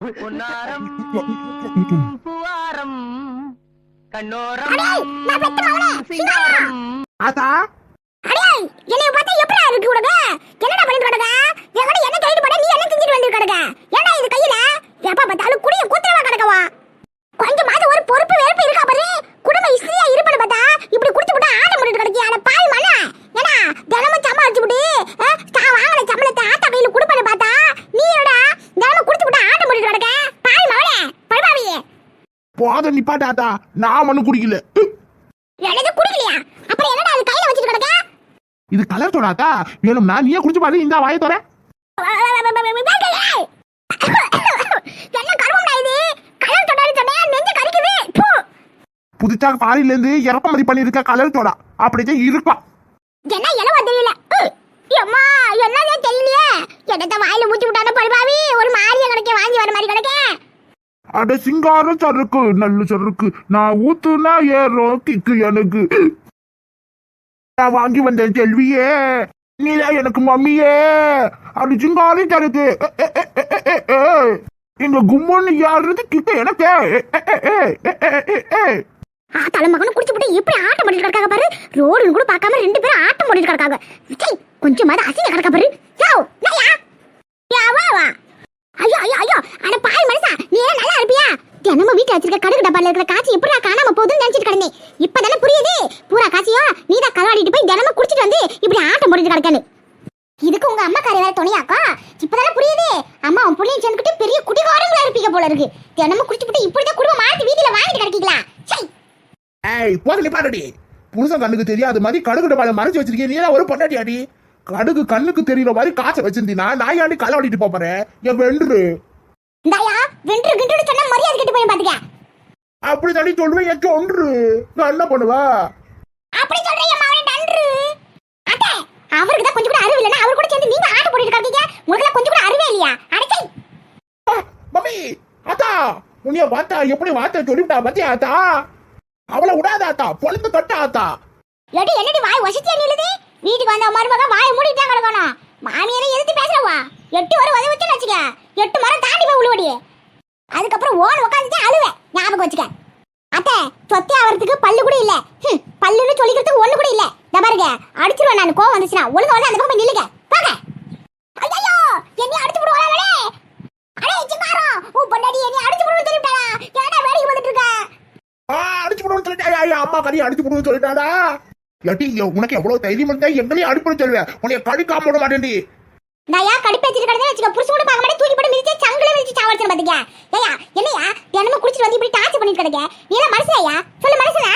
பொன்னாரம் பூவாரம் கண்ணோரம் சிங்காரம். ஆத்தா? அடேய் என்னைய பார்த்தா எப்படா இருக்கு உனக்கு? என்னடா பண்ணிட்டு கிடக்க? எங்கட என்ன கைது பண்ண நீ என்ன செஞ்சுட்டு வந்து கிடக்க? ஏன்டா இது கையில? எப்ப பார்த்தாலும் குடிய குத்துறவா கிடக்கவா? கொஞ்சமாவது ஒரு பொறுப்பு வேறுப்பு இருக்கா பாரு. குடும்ப இஸ்திரியா இருப்பனு பார்த்தா இப்படி குடிச்சு விட்டு ஆட முடிட்டு கிடக்கியா? அட பாய் மண்ண. ஏடா தினமும் சம்பா அடிச்சு விட்டு வாங்கின சம்பளத்தை ஆத்தா கையில கொடுப்பனு பார்த்தா நீ என்னடா தினமும் குடிச்சு விட்டு ஆட முடிட்டு கிடக்க? பாய் மவனே படுபாவியே போத நிப்பாட்ட ஆத்தா. நான் மண்ணு குடிக்கல. எனது குடிக்கலையா? அப்புறம் என்னடா அது கையில வச்சுட்டு கிடக்க? இது கலர் தோடாத்தா வேணும்னா நீயே குடிச்சு பாரு இந்த வாயை தோற. புதுச்சா பாரில இருந்து இறக்குமதி பண்ணிருக்க கலர் தோடா. அப்படியே இருக்கும் என்ன இலவா தெரியல. அம்மா என்னதே தெரியலையே என்னத்த வாயில மூச்சு விட்டான படுபாவி ஒரு மாரிய கிடைக்க வாங்கி வர மாதிரி கிடைக்க அட சிங்காரம் சருக்கு நல்ல சருக்கு நான் ஊத்துனா ஏறும் கிக்கு எனக்கு நான் வாங்கி வந்தேன் செல்வியே நீதான் எனக்கு மம்மியே அப்படி சிங்காரம் சருக்கு இங்க எ, எ, எ, யாருது கிக்கு எனக்கு ஆ தலைமகனும் குடிச்சு போட்டு எப்படி ஆட்டம் பண்ணிட்டு கிடக்காங்க பாரு? ரோடுன்னு கூட பார்க்காம ரெண்டு பேரும் ஆட்டம் பண்ணிட்டு கிடக்காங்க. விஜய் கொஞ்சமாவது அசிங்க கிடக்க பாரு. யோ நையா யா வா ஐயோ ஐயோ ஐயோ. அட பாய் மனுஷா நீ ஏன் நல்லா இருப்பியா? தினமும் வீட்டுல வச்சிருக்க கடுகு டப்பால இருக்கிற காய்ச்சி எப்படிடா காணாம போகுதுன்னு நினைச்சிட்டு கிடந்தேன் இப்பதானே புரியுது? பூரா காய்ச்சியா? நீ தான் களவாடிட்டு போய் தினமும் குடிச்சிட்டு வந்து இப்படி ஆட்டம் போட்டுட்டு கிடக்கன்னு. இதுக்கு உங்க அம்மா கரை வேற துணையாக்கா? இப்பதானே புரியுது? அம்மா உன் புள்ளையும் சேர்ந்துக்கிட்டு பெரிய குடிகாரங்களா இருப்பீங்க போல இருக்கு. தினமும் குடிச்சுட்டு இப்படிதான் குடும்பம் மாத்தி வீட்டுல வாங்கிட்டு கிடக்கீங்களா? சை ஏய் போது நிப்பாடடி புருஷன் கண்ணுக்கு தெரியாத மாதிரி கடுகு டப்பால மறைச்சு வச்சிருக்கீங்க நீ ஒரு பொண்டாட்டியாடி கடுகு கண்ணுக்கு தெரியற மாதிரி காசை வச்சிருந்தீனா நான் ஏன்டி களவாடிட்டு போறேன். என் வென்று? இந்தாயா வென்று கிண்டு சொன்னா மரியாதை கெட்டு போய் பாத்துக்க. அப்படி தண்ணி சொல்லுவேன் என் சொன்று நான் என்ன பண்ணுவா? அப்படி சொல்றீங்க மாவனே நன்று. அத்தை அவருக்கு தான் கொஞ்சம் கூட அறிவு இல்லைன்னா அவர் கூட சேர்ந்து நீங்க ஆட்ட போட்டுட்டு இருக்கீங்க உங்களுக்கு கொஞ்சம் கூட அறிவே இல்லையா? அடச்சை. மம்மி ஆத்தா உன்னைய வாத்தா எப்படி வார்த்தை சொல்லிவிட்டா பத்தியா ஆத்தா அவளை விடாத ஆத்தா பொழுது கட்ட ஆத்தா எடி என்னடி வாய் வசிச்சியா நில்லுது? வீட்டுக்கு வந்த மருமக வாய் மூடிட்டு தான் கிடக்கணும் மாமியாரே எதிர்த்து பேசுறவா? எட்டு வரை உதவி வச்சு வச்சுக்க. எட்டு மரம் தாண்டி போய் உழுவடி. அதுக்கப்புறம் ஓன் உட்காந்துட்டு அழுவேன் ஞாபகம் வச்சுக்க. அத்தை சொத்தை ஆகிறதுக்கு பல்லு கூட இல்ல. பல்லுன்னு சொல்லிக்கிறதுக்கு ஒண்ணு கூட இல்ல. இந்த பாருங்க அடிச்சிருவேன் நான். கோவம் வந்துச்சுன்னா ஒழுங்கு வந்து அந்த பக்கம் நில்லுங்க. பாக்க ஐயோ என்னைய அடிச்சு விடுவாங்களே அடே சிங்காரம் உன் பொண்டாடி என்னைய அடிச்சு விடுன்னு சொல்லிட்டாளா ஏன்டா வேடிக்கை வந்துட்டு இருக்க ஆ அடிச்சு போடுவோம் சொல்லிட்டா ஐயா, அம்மா கறி அடிச்சு போடுவோம் சொல்லிட்டாடா. எட்டி உனக்கு எவ்வளவு தைரியம் இருந்தா எங்களையும் அடிப்பணும் சொல்லுவேன் உன்னைய கடிக்காம விட மாட்டேன்டி. நான் யா கடுப்பு வச்சிட்டு கிடந்தேன் வச்சுக்க புருஷன் கூட பார்க்க மாட்டேன் தூக்கி போட்டு மிதிச்சு சங்கில மிதிச்சு சாவடிச்சு பாத்துக்க ஏயா என்னையா? தினமும் குடிச்சிட்டு வந்து இப்படி டார்ச்சர் பண்ணிட்டு கிடக்க? நீ எல்லாம் மனசுலையா சொல்லு மனசுல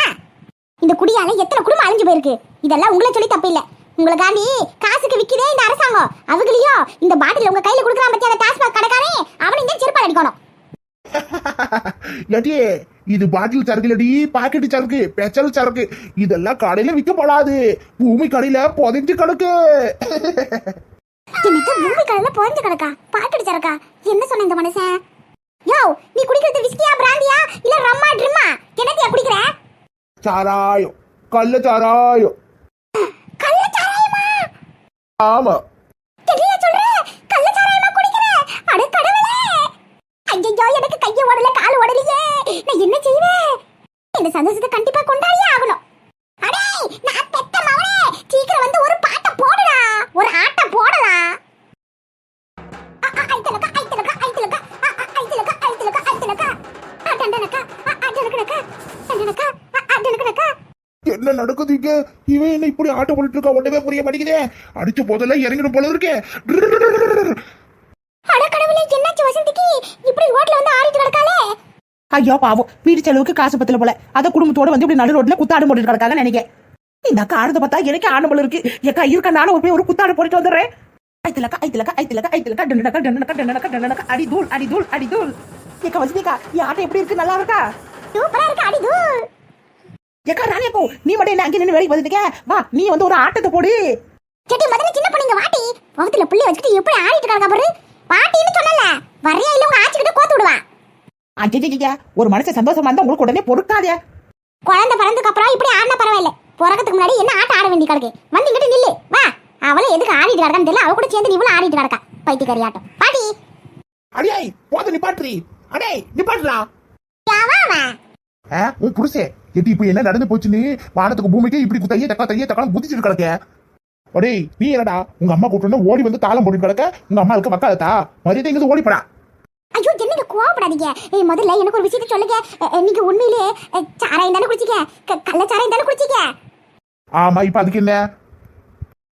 இந்த குடியால எத்தனை குடும்பம் அழிஞ்சு போயிருக்கு? இதெல்லாம் உங்களை சொல்லி தப்பு இல்ல. உங்களுக்காண்டி காசுக்கு விக்குதே இந்த அரசாங்கம். அவங்களையும் இந்த பாட்டில் உங்க கையில கொடுக்குறான் பத்தியா அந்த டாஸ்மாக் கடைக்காரன்? செருப்பால் அடிக்கணும். ஏடி இது பாட்டில் சரக்குலடி பாக்கெட் சரக்கு பெச்சல் சரக்கு. இதெல்லாம் கடையில விற்கப்படாது பூமி கடையில புதைஞ்சு கிடக்கு. எனக்கு பூமி கடையில புரிஞ்சு கிடக்கா? சரக்கா? என்ன சொன்ன இந்த மனுஷன்? யோ நீ குடிக்கிறது விஸ்கியா பிராந்தியா இல்ல ரம்மா ட்ரிம்மா என்னத்தையா குடிக்கிற? சாராயம். கள்ள சாராயம் கள்ள சாராயமா ஆமா தெரியல சொல்ற கள்ள சாராயமா குடிக்கிற அட கடவுளே ஐயோ எனக்கு கைய ஓடல கால் ஓடலையே. நான் என்ன செய்வேன்? இந்த சந்தோஷத்தை கண்டிப்பா கொண்டாடியே ஆகணும். அடே நான் பெத்த மவனே. சீக்கிரம் வந்து ஒரு பாட்டை போடுடா. ஒரு ஆட்ட போடடா அ, அ, ஐத்தலக்கா, ஐத்தலக்கா, ஐத்தலக்கா, அ, அ, ஐத்தலக்கா, ஐத்தலக்கா, ஐத்தலக்கா. அ, டண்டனக்கா, அ, அ, டனக்கனக்கா, என்ன நடக்குது இங்க? இவன் என்ன இப்படி ஆட்டம் போட்டுட்டு இருக்கா? ஒண்ணுமே புரிய மாட்டேங்குதே. அடிச்ச போதெல்லாம் இறங்கிடும் போல இருக்கே அட கடவுளே என்னாச்சு வசந்திக்கு இப்படி ரோட்ல வந்து ஆடிட்டு கிடக்காளே ஐயோ பாவம். வீட்டு செலவுக்கு காசு பத்தல போல. அத குடும்பத்தோட வந்து இப்படி நடு ரோட்ல குத்தாடு போட்டுட்டு கிடக்காங்க நினைக்க இந்த அக்கா ஆடுறத பார்த்தா எனக்கு ஆட போல இருக்கு. எக்கா இருக்க நானும் போய் ஒரு குத்தாடு போட்டுட்டு வந்துடுறேன். ஐத்திலக்கா ஐத்திலக்கா ஐத்திலக்கா ஐத்திலக்கா டண்டனக்கா டண்டனக்கா டண்டனக்கா டண்டனக்கா. அடி தூள் அடி தூள் அடி தூள். ஏக்கா வசதிக்கா என் ஆட்டம் எப்படி இருக்கு? நல்லா இருக்கா? சூப்பரா இருக்கு அடி தூள். ஏக்கா ராணி அப்போ நீ மட்டும் என்ன அங்கே நின்று வேலைக்கு வந்துட்டீங்க வா நீ வந்து ஒரு ஆட்டத்தை போடு. செட்டி முதல்ல சின்ன பொண்ணுங்க வாட்டி வகுத்துல புள்ளி வச்சுக்கிட்டு எப்படி ஆடிட்டு கிடக்கா பாரு? பாட்டின்னு சொன்னல. வரையா இல்ல உங்க ஆச்சிக்கிட்ட கோத்து விடுவா. அஜிஜிஜியா ஒரு மனுஷன் சந்தோஷமா இருந்தா உங்களுக்கு உடனே பொறுக்காதே குழந்தை பிறந்ததுக்கு அப்புறம் இப்படி ஆடின பரவாயில்ல பிறக்கிறதுக்கு முன்னாடி என்ன ஆட்ட ஆட வேண்டி கிடக்கு வந்து இங்கிட்ட நில்லு வா அவளை எதுக்கு ஆடிட்டு கிடக்கான்னு தெரியல அவ கூட சேர்ந்து இவ்வளவு ஆடிட்டு கிடக்கா பைத்தியக்காரி ஆட்டம் பாட்டி அடே போத நிப்பாட்ரி அடே நிப்பாட்றா உன் புருஷே எட்டி இப்ப என்ன நடந்து போச்சுன்னு வானத்துக்கு பூமிக்கு இப்படி தைய தக்கா தைய தக்கா குதிச்சுட்டு கிடக்க அடே நீ என்னடா உங்க அம்மா கூட்டணும் ஓடி வந்து தாளம் போட்டு கிடக்க உங்க அம்மாவுக்கு இருக்க மரியாதை இங்கிருந்து ஓடி போடா ஐயோ என்னங்க கோவப்படாதீங்க. ஏய் முதல்ல எனக்கு ஒரு விஷயத்தை சொல்லுங்க. நீங்க உண்மையிலே சாராயம் தானே குடிச்சீங்க? க- கள்ள சாராயம் தானே குடிச்சீங்க? ஆமா இப்ப அதுக்கு என்ன?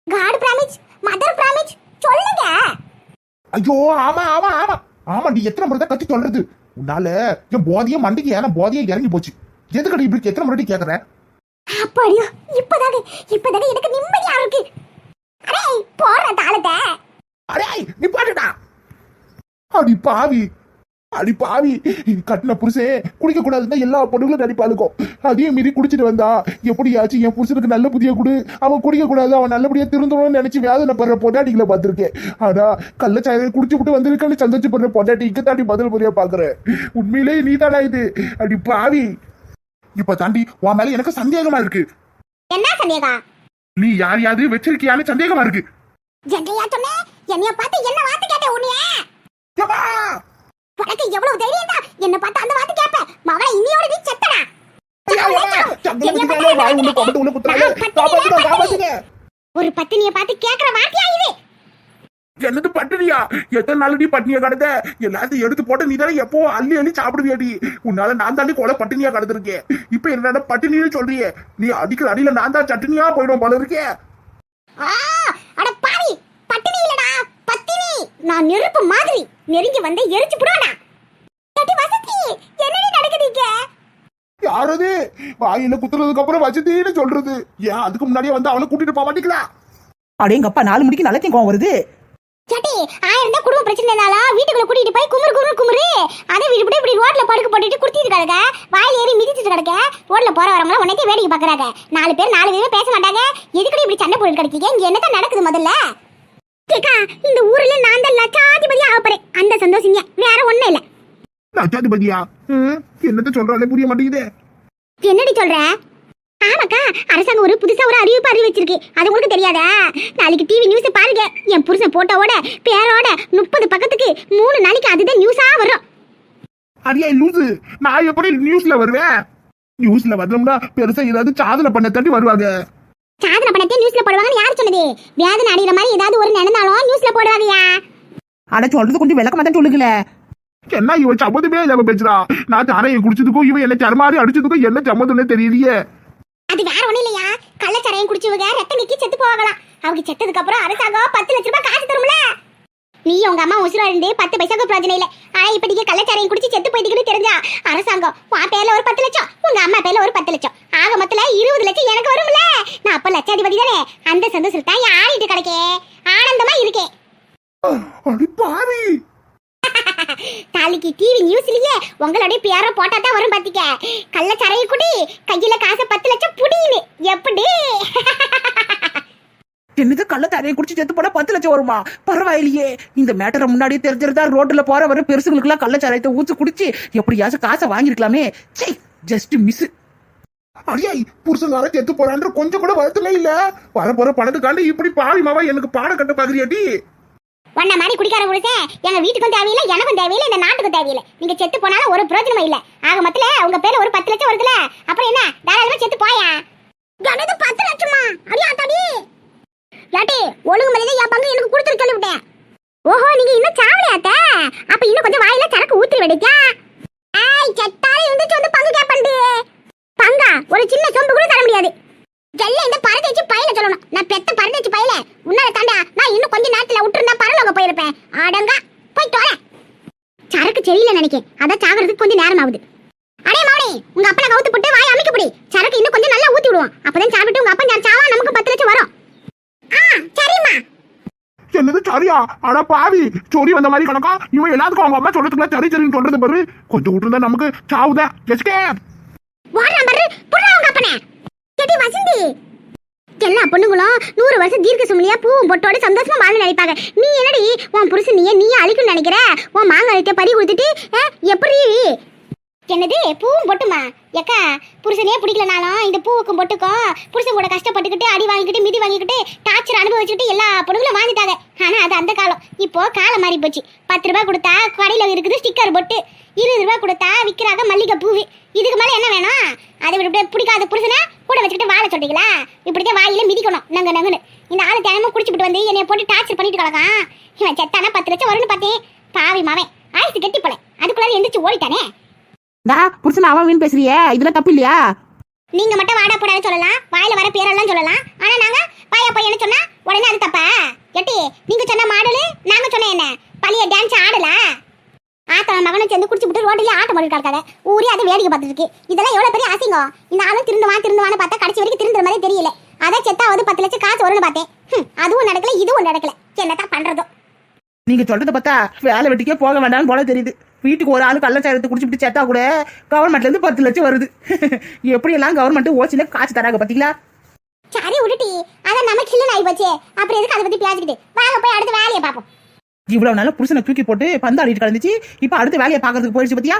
காட் பிராமிஸ் மதர் பிராமிஸ் சொல்லுங்க. ஐயோ ஆமா ஆமா ஆமா. ஆமா நீ எத்தனை முறை தான் கத்தி சொல்றது? உன்னால என் போதைய மண்டைக்கு ஏன்னா போதையே இறங்கி போச்சு. எதுக்கடி இப்படி எத்தனை முறை கேக்குற? அப்படியோ இப்பதாங்க இப்பதாங்க எனக்கு நிம்மதியா இருக்கு. அடே போடுற தாளத்தை. அடே நிப்பாட்டுடா அடி பாவி. அடி பாவி. கட்டின புருஷே குடிக்க கூடாதுன்னா எல்லா பொண்ணுங்களும் நடிப்பாளுக்கும் அதையும் மீறி குடிச்சிட்டு வந்தா எப்படியாச்சும் என் புருஷனுக்கு நல்ல புதிய குடு. அவன் குடிக்க கூடாது அவன் நல்லபடியா திருந்தணும்னு நினைச்சு வேதனை படுற பொண்டாட்டிகளை பார்த்திருக்கேன் ஆனா கள்ளச்சாயம் குடிச்சு விட்டு வந்திருக்கேன்னு சந்தோஷப்படுற பொண்டாட்டி இங்க தாண்டி பதில் புரிய பாக்குறேன் உண்மையிலேயே நீ தானா இது? அடி பாவி. இப்ப தாண்டி உன் மேல எனக்கு சந்தேகமா இருக்கு. என்ன சந்தேகா? நீ யார் யாது வச்சிருக்கியான்னு சந்தேகமா இருக்கு. என்னையா சொன்னே என்னைய பார்த்து என்ன வார்த்தை கேட்ட உன்னைய! உனக்கு எவ்வளவு தைரியம் தான்? என்ன பார்த்து அந்த வார்த்தை கேப்ப மகளை இன்னியோட நீ செத்தடா. ஒரு பத்தினிய பார்த்து கேக்குற வார்த்தையா இது? என்னது பட்டினியா? எத்தனை நாள் நீ பட்டினியா கடந்த எல்லாத்தையும் எடுத்து போட்டு நீ தானே எப்போ அள்ளி அள்ளி சாப்பிடுவியாடி? உன்னால நான் தாண்டி கொலை பட்டினியா கடந்திருக்கேன் இப்ப என்னடா பட்டினின்னு சொல்றியே? நீ அடிக்கிற அடியில நான் தான் சட்டினியா போயிடும் போல இருக்கே. நான் நெருப்பு மாதிரி நெருங்கி வந்து எரிச்சு புடுவனா? கட்டி வசதி என்னடி நடக்குதுங்க யாரது? வாயில குத்துறதுக்கு அப்புறம் வசதின்னு சொல்றது. ஏன் அதுக்கு முன்னாடியே வந்து அவனை கூட்டிட்டு போக மாட்டீங்களா? அடேங்கப்பா நாலு மணிக்கு நல்ல கோவம் வருது. சட்டி ஆயிரம் தான் குடும்ப பிரச்சனை இருந்தாலும் வீட்டுக்குள்ள கூட்டிட்டு போய் குமுறு குமுறு குமுறு. அதை இப்படி இப்படி ரோட்ல படுக்க போட்டுட்டு குடுத்திட்டு கிடக்க. வாயில ஏறி மிதிச்சிட்டு கிடக்க. ரோட்ல போற வரவங்க உன்னைக்கே வேடிக்கை பாக்குறாங்க. நாலு பேர் நாலு பேரும் பேச மாட்டாங்க. எதுக்கடி இப்படி சண்டை போட்டு கிடக்கீங்க இங்க என்னதான் நடக்குது முதல்ல? கேக்கா இந்த ஊர்ல நான் தான் லட்சாதிபதி ஆக போறேன். அந்த சந்தோஷம் வேற ஒண்ணும் இல்ல. லட்சாதிபதியா? என்னத்த சொல்றாலே புரிய மாட்டேங்குதே. என்னடி சொல்ற? ஆமாக்கா அரசாங்கம் ஒரு புதுசா ஒரு அறிவிப்பு அறிவிச்சிருக்கு. அது உங்களுக்கு தெரியாதா? நாளைக்கு டிவி நியூஸ் பாருங்க. என் புருஷன் போட்டோவோட பேரோட முப்பது பக்கத்துக்கு மூணு நாளைக்கு அதுதான் நியூஸா வரும். அடியே லூசு. நான் எப்படி நியூஸ்ல வருவேன்? நியூஸ்ல வரணும்னா பெருசா ஏதாவது சாதனை பண்ண தட்டி வருவாங்க. சாதனை பண்ணத்தை நியூஸ்ல போடுவாங்கன்னு யார் சொன்னது வேதனை அடைகிற மாதிரி ஏதாவது ஒரு நடந்தாலும் நியூஸ்ல போடுவாங்கயா? அட சொல்றது கொஞ்சம் விளக்கமா தான் சொல்லுங்களே. என்ன இவன் சம்மந்தமே இல்லாம பேசுறா? நான் தாரையை குடிச்சதுக்கும் இவன் என்ன சர்மாரி அடிச்சதுக்கும் என்ன சம்மந்தம்னே தெரியலையே. அது வேற ஒண்ணும் இல்லையா? கள்ளச்சாரையும் குடிச்சவங்க ரத்தம் நிக்கி செத்து போகலாம். அவங்க செத்ததுக்கு அப்புறம் அரசாங்கம் பத்து லட்ச ரூபாய் காசு தரும்ல. நீ உங்க அம்மா உசுரா இருந்து பத்து பைசாக்கு பிரயோஜனம் இல்ல. ஆனா இப்ப நீங்க கள்ளச்சாரையும் குடிச்சு செத்து போயிட்டீங்கன்னு தெரிஞ்சா அரசாங்கம் உன் பேர்ல ஒரு பத்து லட்சம் உங்க அம்மா பேர்ல ஒரு பத்து லட்சம். ஆக மொத்தல இருபது லட்சம் எனக்கு வரும்ல. நான் அப்ப லட்சாதிபதி தானே. அந்த சந்தோஷம் தான் ஆடிட்டு கிடக்கே. ஆனந்தமா இருக்கேன் நாளைக்கு டிவி நியூஸ்லயே உங்களுடைய பேரை போட்டா தான் வரும் பாத்தீங்க கள்ளச்சாரையும் குடி கையில காசு பத்து லட்சம் புடின்னு. எப்படி? என்னது கள்ள தரையை குடிச்சு செத்து போனா பத்து லட்சம் வருமா? பரவாயில்லையே. இந்த மேட்டரை முன்னாடியே தெரிஞ்சிருந்தா ரோட்ல போற வர பெருசுங்களுக்கு எல்லாம் கள்ள சாராயத்தை ஊத்து குடிச்சு எப்படியாச்சும் காசை வாங்கிருக்கலாமே சே ஜஸ்ட் மிஸ் அடியாய் புருஷங்கார செத்து போறான்ற கொஞ்சம் கூட வருத்தமே இல்ல. வர போற பணத்துக்காண்டி இப்படி பாவி மாவா எனக்கு பாடம் கட்ட பாக்குறியாடி உன்ன மாதிரி குடிக்கார புருஷன் எங்க வீட்டுக்கும் தேவையில்லை எனக்கும் தேவையில்லை இந்த நாட்டுக்கும் தேவையில்லை. நீங்க செத்து போனாலும் ஒரு பிரயோஜனமும் இல்ல. ஆக மொத்தல உங்க பேர்ல ஒரு பத்து லட்சம் வருதுல அப்புறம் என்ன? தாராளமா செத்து போயா? எனது பத்து லட்சமா? அடியா தடி யாட்டி ஒழுங்கு மரியாதை என் பங்கு எனக்கு கொடுத்துரு சொல்லிவிட்டேன் ஓஹோ நீங்க இன்னும் சாவலையாத்த அப்ப இன்னும் கொஞ்சம் வாயில சரக்கு ஊத்தி வெடிக்கா ஆய் செத்தாலே இருந்துச்சு வந்து பங்கு கேப்பண்டு. பங்கா ஒரு சின்ன சொம்பு கூட தர முடியாது. எல்லாம் இந்த பரதேச்சு பையில சொல்லணும். நான் பெத்த வச்சு பையில. உன்னால தாண்டா நான் இன்னும் கொஞ்ச நேரத்துல விட்டுருந்தா பரலோக போயிருப்பேன். அடங்கா போய் தோல. சரக்கு சரியில்லை நினைக்கேன். அதான் சாகிறதுக்கு கொஞ்சம் நேரம் ஆகுது அடே மாவனே உங்க அப்பனை கவுத்து போட்டு வாய் அமைக்க சரக்கு இன்னும் கொஞ்சம் நல்லா ஊத்தி விடுவோம். அப்பதான் சாப்பிட்டு உங்க அப்பன் சாவா நமக்கு பத்து லட்சம் வரும். என்னது சரியா ஆனா பாவி சொறி வந்த மாதிரி கணக்கா? இவன் எல்லாத்துக்கும் அவங்க அம்மா சொல்றதுக்குள்ள சரி சரின்னு சொல்றது பாரு. கொஞ்சம் விட்டுருந்தா நமக்கு சாவுதா எஸ்கே ஓடுறான் பாரு புடுறா உங்க அப்பனை. வசந்தி. எல்லா பொண்ணுங்களும் நூறு வருஷம் தீர்க்க சுமலியா பூவும் பொட்டோட சந்தோஷமா வாழ நினைப்பாங்க. நீ என்னடி உன் புருஷன் நீயே நீயே அழிக்கணும்னு நினைக்கிற? உன் மாங்கலத்தை பறி கொடுத்துட்டு எப்படி? என்னது பூவும் பொட்டுமா? எக்கா புருஷனே பிடிக்கலனாலும் இந்த பூவுக்கும் பொட்டுக்கும் புருஷன் கூட கஷ்டப்பட்டுக்கிட்டு அடி வாங்கிக்கிட்டு மிதி வாங்கிக்கிட்டு டார்ச்சர் அனுபவிச்சுக்கிட்டு எல்லா பொண்ணுங்களும் வாங்கிட்டாங்க. ஆனா அது அந்த காலம். இப்போ காலம் மாறி போச்சு. பத்து ரூபாய் கொடுத்தா கடையில இருக்குது ஸ்டிக்கர் பொட்டு இருபது ரூபாய் கொடுத்தா விற்கிறாங்க மல்லிகை பூவு இதுக்கு மேலே என்ன வேணும்? அதை விட பிடிக்காத புருஷனை கூட வச்சுக்கிட்டு வாழ சொல்றீங்களா? இப்படிதான் வாயில மிதிக்கணும். நங்க நங்குன்னு. இந்த ஆளு தினமும் குடிச்சுட்டு வந்து என்னை போட்டு டார்ச்சர் பண்ணிட்டு கிடக்கான். இவன் செத்தானா பத்து லட்சம் வரும்னு பார்த்தேன். பாவி மாவன். ஆயுசு கெட்டி போல. அதுக்குள்ளார எந்திரிச்சு ஓடிட்டானே. டா புருஷன் அவன் வீண் பேசுறியே. இதெல்லாம் தப்பு இல்லையா? நீங்க மட்டும் வாடா போடான்னு சொல்லலாம். வாயில வர பேரெல்லாம் சொல்லலாம். ஆனா நாங்க பாயா பையன்னு சொன்னா உடனே அது தப்பா? எட்டி நீங்க சொன்ன மாடலு நாங்க சொன்ன என்ன? பழைய டான்ஸ் ஆடல? ஆத்தவன் மகனும் சேர்ந்து குடிச்சு விட்டு ரோட்லயே ஆட்டம் பண்ணிட்டு இருக்காங்க ஊரே அதை வேடிக்கை பார்த்துட்டு இருக்கு. இதெல்லாம் எவ்வளவு பெரிய அசிங்கம்? இந்த ஆளும் திருந்துவான் திருந்துவான்னு பார்த்தா கடைசி வரைக்கும் திருந்துற மாதிரி தெரியல. அதான் செத்தாவது பத்து லட்சம் காசு வரும்னு பார்த்தேன். அதுவும் நடக்கல இதுவும் நடக்கல. என்னதான் பண்றதோ நீங்க சொல்றத பார்த்தா வேலை வெட்டிக்கே போக வேண்டாம்னு போல தெரியுது. வீட்டுக்கு ஒரு ஆளு கள்ளச்சாரத்தை குடிச்சுட்டு செத்தா கூட கவர்மெண்ட்ல இருந்து பத்து லட்சம் வருது. எப்படி எல்லாம் கவர்மெண்ட் ஓசில காசு தராங்க பாத்தீங்களா? சரி விடுட்டி அதான் நமக்கு இல்லைன்னு ஆகி போச்சு. அப்புறம் எதுக்கு அதை பத்தி பேசிக்கிட்டு? வாங்க போய் அடுத்த வேலையை பார்ப்போம். இவ்வளவு நாள புருஷனை தூக்கி போட்டு பந்தாடிட்டு கிடந்துச்சு. இப்ப அடுத்த வேலையை பாக்குறதுக்கு போயிடுச்சு பாத்தியா?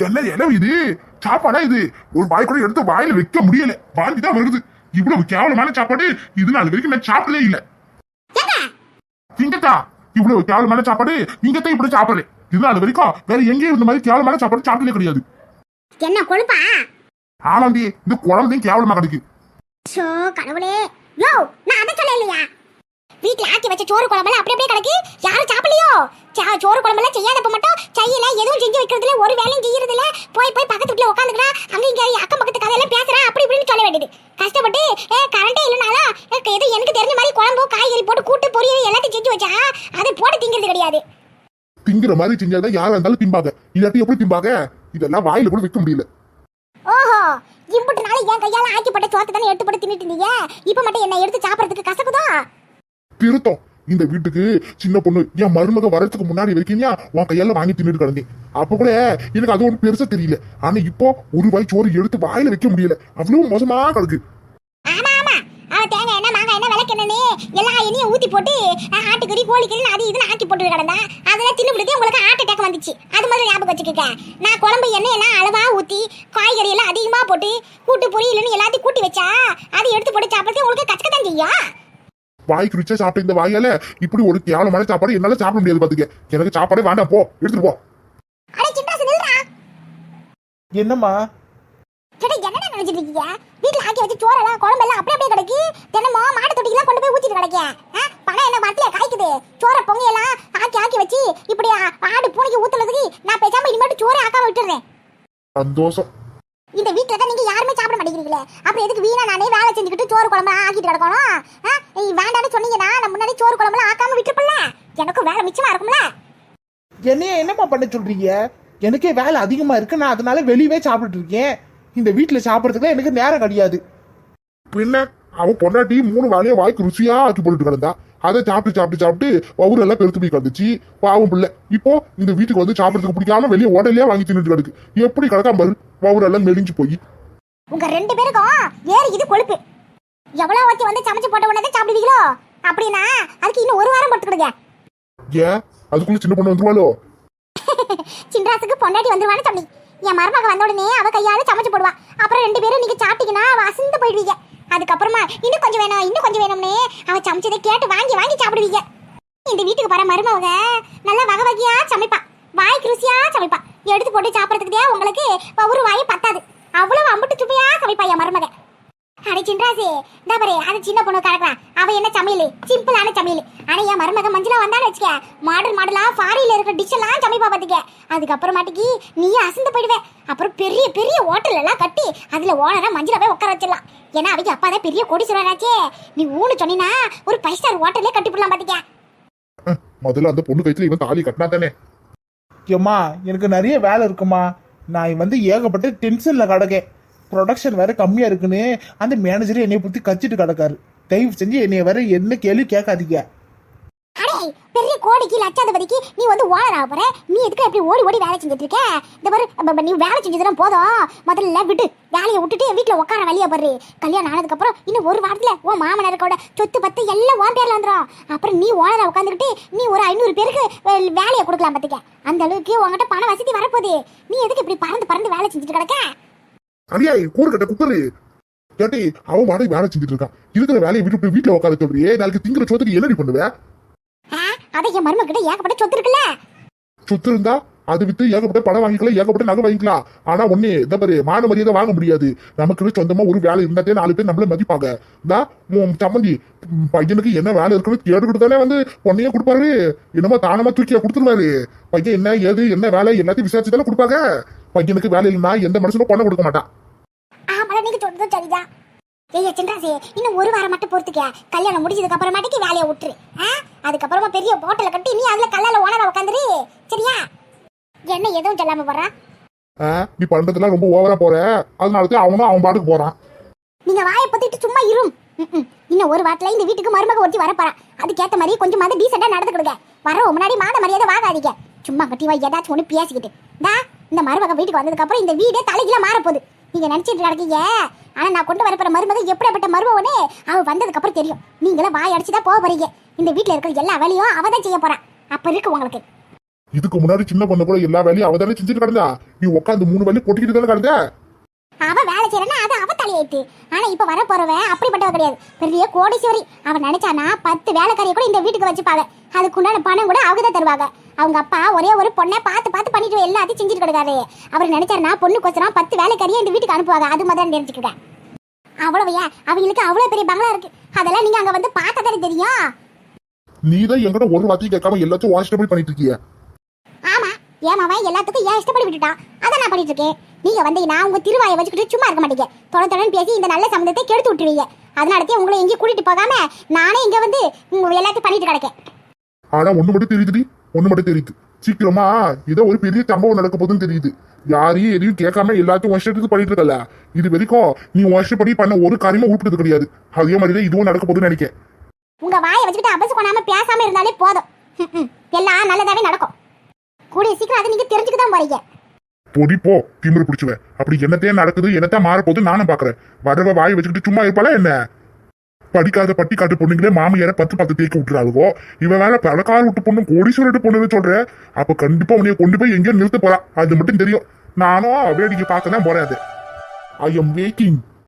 என்ன இடம் இது? சாப்பாடா இது? ஒரு வாய் கூட எடுத்து வாயில வைக்க முடியல. வாந்தி தான் வருது. இவ்வளவு கேவலமான சாப்பாடு. இது நாள் வரைக்கும் நான் சாப்பிட்டதே இல்ல. திங்கத்தா இவ்வளவு கேவலமான சாப்பாடு? நீங்கத்தான் இப்படி சாப்பிடுறேன். இது நாள் வரைக்கும் வேற எங்கேயும் இந்த மாதிரி கேவலமான சாப்பாடு சாப்பிட்டதே கிடையாது. என்ன கொழுப்பா? ஆனாண்டி இந்த குழந்தையும் கேவலமா கிடைக்கு. கடவுளே. யோ நான் அதை சொல்ல வீட்ல ஆக்கி வச்ச சோறு குழம்பெல்லாம் அப்படி அப்படியே கிடக்கு. யாரும் சாப்பிடலையோ? சோறு குழம்பெல்லாம் செய்யாதப்ப மட்டும் செய்யல எதுவும் செஞ்சு வைக்கிறதுல ஒரு வேலையும் செய்யறது இல்ல போய் போய் பக்கத்து வீட்டுல உட்காந்துக்கிறா அங்க இங்க அக்கம் பக்கத்து கதையெல்லாம் பேசுறா. அப்படி இப்படின்னு சொல்ல வேண்டியது. கஷ்டப்பட்டு ஏ கரண்டே இல்லைனாலும் ஏ, ஏதோ எனக்கு தெரிஞ்ச மாதிரி குழம்பு காய்கறி போட்டு கூட்டு பொரியல் எல்லாத்தையும் செஞ்சு வச்சா அதை போட்டு திங்கிறது கிடையாது. திங்கிற மாதிரி செஞ்சாதான் யாரா இருந்தாலும் திம்பாங்க. இல்லாட்டி எப்படி திம்பாங்க? இதெல்லாம் வாயில கூட வைக்க முடியல. ஓஹோ இம்புட்டு நாள் என் கையால ஆக்கி போட்ட சோத்தை தானே எடுத்து போட்டு தின்னுட்டு இருந்தீங்க? இப்ப மட்டும் என்ன எடுத்து சாப்பிடறதுக்கு கசக்குதோ? திருத்தம். இந்த வீட்டுக்கு சின்ன பொண்ணு என் மருமக வரதுக்கு முன்னாடி வரைக்கும் உன் கையால வாங்கி தின்னுட்டு கிடந்தேன். அப்ப கூட எனக்கு அது ஒன்றும் பெருசா தெரியல. ஆனா இப்போ ஒரு வாய் சோறு எடுத்து வாயில வைக்க முடியல. அவ்வளவு மோசமா கிடக்கு. ஆமா ஆமா. அவ தேங்காய் என்ன மாங்காய் என்ன விளக்கெண்ணே எல்லா எண்ணெயும் ஊத்தி போட்டு அஹ், ஆட்டுக்கறி கோழிக்கறி அது இதுன்னு ஆக்கி போட்டு கிடந்தா அதெல்லாம் தின்னு விடுத்து உங்களுக்கு ஹார்ட் அட்டாக் வந்துச்சு. அது மாதிரி ஞாபகம் வச்சுக்கோங்க. நான் குழம்பு எண்ணெய் எல்லாம் அளவா ஊத்தி காய்கறி எல்லாம் அதிகமா போட்டு கூட்டு பொரியல்னு எல்லாத்தையும் கூட்டி வச்சா அதை எடுத்து போட்டு சாப்பிடுறது உங்களுக்கு கச்சக்கத்தான் செய்யும். வாய்க்கு ருச்சா சாப்பிட்ட இந்த வாயால இப்படி ஒரு கேவலமான சாப்பாடு என்னால சாப்பிட முடியாது பாத்துக்க. எனக்கு சாப்பாடே வேண்டாம் போ. எடுத்துட்டு போ. அட சின்ராசு நில்றா. என்னம்மா? என்னடா நினைச்சிட்டு இருக்கீங்க? வீட்டுல ஆக்கி வச்சு சோறெல்லாம் குழம்பெல்லாம் அப்படியே அப்படியே கிடக்கு. தினமும் மாடு தொட்டிக்கெல்லாம் கொண்டு போய் ஊத்திட்டு கிடக்க ஆ, பணம் என்ன மரத்துல காய்க்குது? சோற பொங்கையெல்லாம் ஆக்கி ஆக்கி வச்சு இப்படி ஆடு பூனைக்கு ஊத்துறதுக்கு நான் பேசாம இனிமேட்டு சோறு ஆக்காம விட்டுறேன். சந்தோஷம். இந்த வீட்டுல தான் நீங்க யாருமே சாப்பிட மாட்டேங்கிறீங்களே? அப்புறம் எதுக்கு வீணா நானே வேலை செஞ்சுக்கிட்டு சோறு குழம்பு ஆக்கிட்டு கிடக்கணும்? வேண்டாம்னு சொன்னீங்கன்னா நான் முன்னாடி சோறு குழம்புலாம் ஆக்காம விட்டுருப்பல எனக்கும் வேலை மிச்சமா இருக்கும்ல. என்னைய என்னம்மா பண்ண சொல்றீங்க? எனக்கே வேலை அதிகமா இருக்கு. நான் அதனால வெளியவே சாப்பிட்டு இருக்கேன். இந்த வீட்டுல சாப்பிடறதுக்கு எனக்கு நேரம் கிடையாது. பின்ன அவன் பொண்டாட்டி மூணு வேலையை வாய்க்கு ருசியா ஆக்கி போட்டுட்டு கிடந்தா அதை சாப்பிட்டு சாப்பிட்டு சாப்பிட்டு வவுறு எல்லாம் பெருத்து போய் கிடந்துச்சு. பாவம் பிள்ளை. இப்போ இந்த வீட்டுக்கு வந்து சாப்பிடறதுக்கு பிடிக்காம வெளியே உடலையே வாங்கி தின்னுட்டு கிடக்கு. எப்படி கிடக்காம பாரு வவுறு எல்லாம் மெலிஞ்சு போய். உங்க ரெண்டு பேருக்கும் ஏறி இது கொழுப்பு. எவ்வளவு வச்சு வந்து சமைச்சு போட்ட உடனே சாப்பிடுவீங்களோ? அப்படின்னா அதுக்கு இன்னும் ஒரு வாரம் போட்டுக்கிடுங்க ஏன் அதுக்குள்ள சின்ன பொண்ணு வந்துருவாளோ? சின்ராசுக்கு பொண்டாட்டி வந்துருவான்னு சொன்னி என் மருமக வந்த உடனே அவ கையால சமைச்சு போடுவா. அப்புறம் ரெண்டு பேரும் நீங்க சாப்பிட்டீங்கன்னா அவ அசந்து போயிடுவீங்க. அதுக்கப்புறமா இன்னும் கொஞ்சம் வேணும் இன்னும் கொஞ்சம் வேணும்னு அவ சமைச்சதை கேட்டு வாங்கி வாங்கி சாப்பிடுவீங்க. இந்த வீட்டுக்கு வர மருமக நல்லா வகை வகையா சமைப்பா. வாய்க்கு ருசியா சமைப்பா. எடுத்து போட்டு சாப்பிடறதுக்கு உங்களுக்கு ஒரு வாய் பத்தாது. அவ்வளவு அம்புட்டு சுவையா சமைப்பா என் மருமக. அடே சின்ராசு இந்த பாரு அது சின்ன பொண்ணு கறக்குறா அவ என்ன சமையல்? சிம்பிளான சமையல். ஆனா என் மருமக மஞ்சளா வந்தான்னு வச்சுக்க. மாடல் மாடலா ஃபாரின்ல இருக்க டிஷ் எல்லாம் சமைப்பா பாத்துக்க. அதுக்கப்புறமாட்டிக்கு நீ அசந்து போயிடுவே. அப்புறம் பெரிய பெரிய ஹோட்டல் எல்லாம் கட்டி அதுல ஓனரா மஞ்சளா போய் உட்கார வச்சிடலாம். ஏன்னா அவங்க அப்பா தான் பெரிய கோடீஸ்வரராச்சே. நீ ஊனு சொன்னீனா ஒரு ஃபைவ் ஸ்டார் ஹோட்டலே கட்டி போடலாம் பாத்துக்க. முதல்ல அந்த பொண்ணு கைத்துல இவன் தாலி கட்டினா தானே? ஏம்மா எனக்கு நிறைய வேலை இருக்குமா. நான் வந்து ஏகப்பட்ட டென்ஷன்ல கிடக்கேன். ப்ரொடக்ஷன் வேற கம்மியா இருக்குன்னு அந்த மேனேஜர் என்னைய பத்தி கச்சிட்டு கிடக்காரு. தயவு செஞ்சு என்னைய வேற என்ன கேள்வி கேட்காதீங்க. அடே பெரிய கோடிக்கு லட்சாதிபதிக்கு நீ வந்து ஓனர் ஆக போற. நீ எதுக்கு எப்படி ஓடி ஓடி வேலை செஞ்சுட்டு இருக்க? இந்த பாரு நீ வேலை செஞ்சதுலாம் போதும். முதல்ல விட்டு வேலையை விட்டுட்டு வீட்டுல உட்கார வழியா பாரு. கல்யாணம் ஆனதுக்கு அப்புறம் இன்னும் ஒரு வாரத்துல உன் மாமனாருக்கோட சொத்து பத்து எல்லாம் உன் பேர்ல வந்துடும் அப்புறம் நீ ஓனரா உட்காந்துக்கிட்டு நீ ஒரு ஐநூறு பேருக்கு வேலையை கொடுக்கலாம் பாத்துக்க. அந்த அளவுக்கு உங்ககிட்ட பண வசதி வரப்போகுது. நீ எதுக்கு இப்படி பறந்து பறந்து வேலை செஞ்சுட்டு கிடக்க? அடியா கூறு கட்ட குக்கரு. கேட்டி அவன் வாடகை வேலை செஞ்சுட்டு இருக்கான். இருக்கிற வேலையை விட்டு வீட்டுல உட்கார சொல்றியே நாளைக்கு திங்கிற சோத்துக்கு என்னடி பண்ணுவ? ஆ, அதை என் மருமக கிட்ட ஏகப்பட்ட சொத்து இருக்குல்ல? சொத்து இருந்தா? அது வித்து ஏகப்பட்ட பணம் வாங்கிக்கலாம் ஏகப்பட்ட நகை வாங்கிக்கலாம் ஆனா ஒன்னே இந்த பாரு மான மரியாதை வாங்க முடியாது. நமக்கு சொந்தமா ஒரு வேலை இருந்தாதே நாலு பேர் நம்மள மதிப்பாங்க. தான் தம்பி பையனுக்கு என்ன வேலை இருக்குன்னு கேட்டுக்கிட்டு தானே வந்து பொண்ணையே கொடுப்பாரு. என்னமோ தானமா தூக்கியா கொடுத்துருவாரு. பையன் என்ன ஏது என்ன வேலை எல்லாத்தையும் விசாரிச்சு தானே கொடுப்பாங்க. பையனுக்கு வேலை இல்லைன்னா எந்த மனுஷனும் பொண்ணை கொடுக்க மாட்டான். ஏய் சின்ராசி இன்னும் ஒரு வாரம் மட்டும் பொறுத்துக்க கல்யாணம் முடிஞ்சதுக்கு அப்புறமாட்டிக்கு வேலையை விட்டுரு. ஆ? அதுக்கப்புறமா பெரிய போட்டல கட்டி நீ அதுல கல்லால ஓனரா உட்காந்துரு சரியா? என்ன எதுவும் சொல்லாம போறா? ஆ, நீ பண்றதுலாம் ரொம்ப ஓவரா போற. அதனால தான் அவனும் அவன் பாட்டுக்கு போறான். நீங்க வாயை பத்திட்டு சும்மா இரும். இன்னும் ஒரு வாரத்துல இந்த வீட்டுக்கு மருமக ஒருத்தி வரப்போறா அதுக்கேத்த மாதிரி கொஞ்சம் மாதிரி டீசெண்டா நடந்துக்கிடுங்க வர முன்னாடி மான மரியாதை வாங்காதீங்க. சும்மா கட்டி வா ஏதாச்சும் ஒண்ணு பேசிக்கிட்டு. டா இந்த மருமக வீட்டுக்கு வந்ததுக்கு அப்புறம் இந்த வீடே தலைகீழ மாற போகுது நீங்க நினைச்சிட்டு நடக்கீங்க? ஆனா நான் கொண்டு வரப்போற மருமக எப்படிப்பட்ட மருமவனே அவ வந்ததுக்கு அப்புறம் தெரியும். நீங்களே வாய் அடிச்சுதான் போக போறீங்க. இந்த வீட்டுல இருக்கிற எல்லா வேலையும் அவ தான் செய்ய போறா. அப்ப இருக்கு உங்களுக்கு. இதுக்கு முன்னாடி சின்ன பொண்ணு கூட எல்லா வேலையும் அவ தானே செஞ்சுட்டு கிடந்தா? நீ உட்காந்து மூணு வேலையும் கொட்டிக்கிட்டு தானே கிடந்த? அவ வேலை செய்யறனா அது அவ தலையெழுத்து. ஆனா இப்ப வர போறவன் அப்படிப்பட்டவ கிடையாது. பெரிய கோடீஸ்வரி. அவ நினைச்சானா பத்து வேலைக்காரியை கூட இந்த வீட்டுக்கு வச்சுப்பாங்க. அதுக்குண்டான பணம் கூட அவங்க தான் தருவாங்க. அவங்க அப்பா ஒரே ஒரு பொண்ணை பார்த்து பார்த்து பண்ணிட்டு எல்லாத்தையும் செஞ்சுட்டு கிடக்காரு அவர் நினைச்சாருனா பொண்ணுக்கோசரம் பத்து வேலைக்காரியை இந்த வீட்டுக்கு அனுப்புவாங்க. அது மாதிரி தெரிஞ்சுக்கிட்டேன் அவ்வளவையா அவங்களுக்கு அவ்வளவு பெரிய பங்களா இருக்கு. அதெல்லாம் நீங்க அங்க வந்து பார்த்தா தானே தெரியும்? நீ தான் என்கிட்ட ஒரு வார்த்தையும் கேட்காம எல்லாத்தையும் வாஷ்டபிள் பண்ணிட்டு இருக்கிய. ஆமா ஏன் அவன் எல்லாத்துக்கும் ஏன் இஷ்டப்படி விட்டுட்டான்? அதை நான் பண்ணிட்டு இருக்கேன். நீங்க வந்தீங்கன்னா உங்க திருவாயை வச்சுக்கிட்டு சும்மா இருக்க மாட்டீங்க. தொட தொடன்னு பேசி இந்த நல்ல சம்பந்தத்தை கெடுத்து விட்டுருவீங்க. அதனாலதான் உங்களை எங்கேயும் கூட்டிட்டு போகாம நானே இங்க வந்து எல்லாத்தையும் பண்ணிட்டு கிடக்கேன். ஆனா ஒண்ணு மட்டும் தெரியுதுடி. ஒண்ணு மட்டும் தெரியுது. சீக்கிரமா ஏதோ ஒரு பெரிய சம்பவம் நடக்க போதுன்னு தெரியுது. யாரையும் எதையும் கேட்காம எல்லாத்தையும் வருஷத்துக்கு பண்ணிட்டு இருக்கல. இது வரைக்கும் நீ வருஷப்படி பண்ண ஒரு காரியமும் உருப்பிட்டது கிடையாது. அதே மாதிரி தான் இதுவும் நடக்க போகுதுன்னு நினைக்கிறேன் உங்க வாயை வச்சுக்கிட்டு அபசு கொண்டாம பேசாம இருந்தாலே போதும். எல்லாம் நல்லதாவே நடக்கும். கூடிய சீக்கிரம் அதை நீங்க தெரிஞ்சுக்க தான் போறீங்க. பொடி போ. திமிரு பிடிச்சுவ. அப்படி என்னத்தையும் நடக்குது என்னத்தான் மாற போகுது நானும் பாக்குறேன். வரவ வாய் வச்சுக்கிட்டு சும்மா இருப்பாளா என்ன? படிக்காத பட்டி காட்டு பொண்ணுங்களே மாமியார பத்து பத்து தேக்கி விட்டுறாளுவோ? இவ வேலை பழக்கார விட்டு பொண்ணு கோடீஸ்வரட்டு பொண்ணுன்னு சொல்ற. அப்ப கண்டிப்பா உன்னைய கொண்டு போய் எங்கேயோ நிறுத்த போறா. அது மட்டும் தெரியும். நானும் வேடிக்கை பார்க்க தான் போறேன் அது. I am waiting